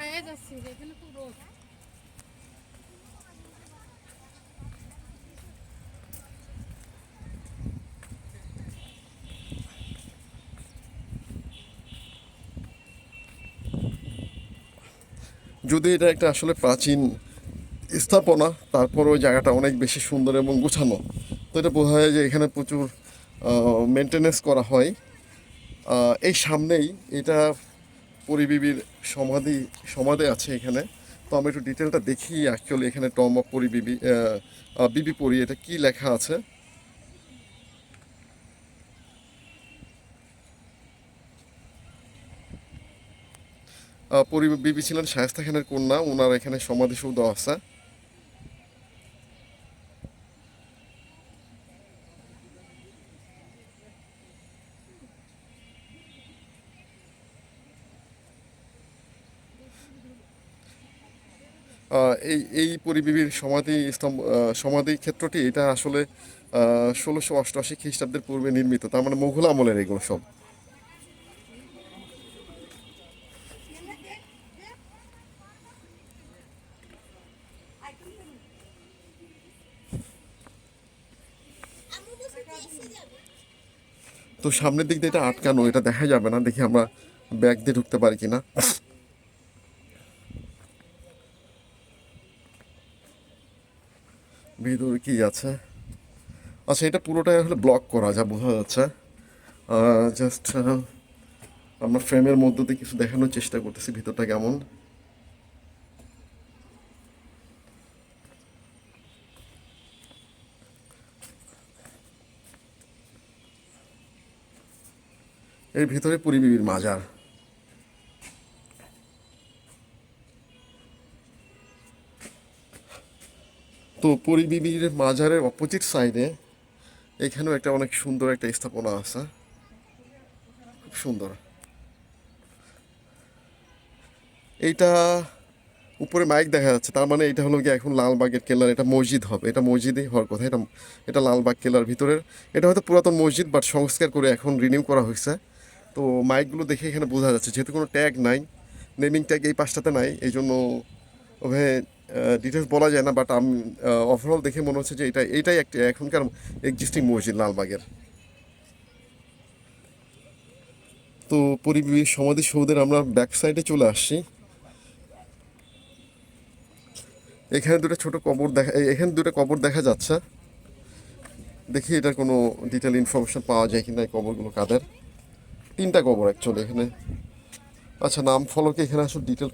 এখানে খুব রোদ। যদি এটা একটা আসলে প্রাচীন স্থাপনা, তারপর ওই জায়গাটা অনেক বেশি সুন্দর এবং গোছানো, তো এটা বোঝা যায় যে এখানে প্রচুর মেনটেনেন্স করা হয়। এই সামনেই এটা পরিবিবির সমাধি সমাধি আছে এখানে। তো আমি একটু ডিটেলটা দেখি অ্যাকচুয়ালি এখানে টম অফ পরিবিবি বিবি পরি এটা কি লেখা আছে? পরি বিবি ছিলেন শায়েস্তা খানের কন্যা ওনার এখানে সমাধিসৌধ আছে। এই এই পরিবিবির সমাধি স্তম্ভ সমাধি ক্ষেত্রটি এটা আসলে ষোলোশো অষ্টআশি খ্রিস্টাব্দের পূর্বে নির্মিত, তার মানে মোঘল আমলের এগুলো সব। তো সামনের দিক দিয়ে এটা আটকানো, এটা দেখা যাবে না, দেখি আমরা ব্যাগ দিয়ে ঢুকতে পারি কিনা। ভিতরে কি আছে? আচ্ছা এটা পুরোটাই আসলে ব্লক করা যা বোঝা যাচ্ছে। জাস্ট আমরা ফ্রেমের মধ্য দিয়ে কিছু দেখানোর চেষ্টা করতেছি, ভিতরটা কেমন। এর ভিতরে পরিবিবির মাজার। তো পরিবিবির মাজারের অপোজিট সাইডে এখানেও একটা অনেক সুন্দর একটা স্থাপনা আছে। খুব সুন্দর। এইটা উপরে মাইক দেখা যাচ্ছে, তার মানে এটা হলো কি এখন লালবাগের কেল্লার এটা মসজিদ হবে। এটা মসজিদই হওয়ার কথা, এটা এটা লালবাগ কেল্লার ভিতরের, এটা হয়তো পুরাতন মসজিদ বাট সংস্কার করে এখন রিনিউ করা হয়েছে। তো মাইকগুলো দেখে এখানে বোঝা যাচ্ছে, যেহেতু কোনো ট্যাগ নাই নেমিং ট্যাগ এই পাশটাতে নাই এই জন্য ওভাবে ডিটেলস বলা যায় না বাট আমি ওভারঅল দেখে মনে হচ্ছে যে এটা, এটাই একটা এখনকার এক্সিস্টিং মসজিদ লালবাগের। তো পরিবেশ, সমাধি সমাধিসৌধের আমরা ব্যাক সাইডে চলে আসছি। এখানে দুটো ছোট কবর দেখা এখানে দুটো কবর দেখা যাচ্ছে। দেখি এটার কোনো ডিটেল ইনফরমেশন পাওয়া যায় কিনা এই কবরগুলো কাদের। তিনটা কবর অ্যাকচুয়ালি এখানে। আচ্ছা নাম, ফলকে এখানে আসলে ডিটেল